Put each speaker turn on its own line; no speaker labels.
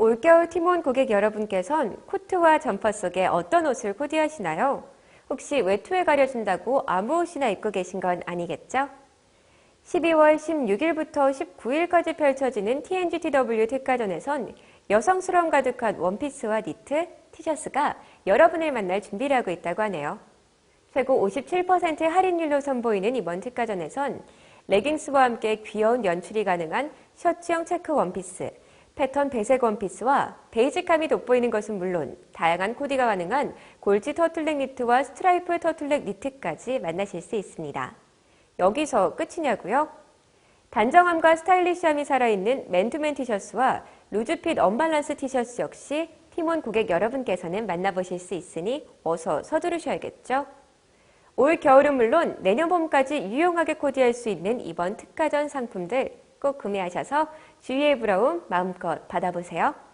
올겨울 티몬 고객 여러분께선 코트와 점퍼 속에 어떤 옷을 코디하시나요? 혹시 외투에 가려진다고 아무 옷이나 입고 계신 건 아니겠죠? 12월 16일부터 19일까지 펼쳐지는 TNGTW 특가전에선 여성스러움 가득한 원피스와 니트, 티셔츠가 여러분을 만날 준비를 하고 있다고 하네요. 최고 57% 할인율로 선보이는 이번 특가전에선 레깅스와 함께 귀여운 연출이 가능한 셔츠형 체크 원피스, 패턴 배색 원피스와 베이직함이 돋보이는 것은 물론 다양한 코디가 가능한 골지 터틀넥 니트와 스트라이프 터틀넥 니트까지 만나실 수 있습니다. 여기서 끝이냐고요? 단정함과 스타일리시함이 살아있는 맨투맨 티셔츠와 루즈핏 언밸런스 티셔츠 역시 팀원 고객 여러분께서는 만나보실 수 있으니 어서 서두르셔야겠죠? 올 겨울은 물론 내년 봄까지 유용하게 코디할 수 있는 이번 특가전 상품들 꼭 구매하셔서 주위의 부러움 마음껏 받아보세요.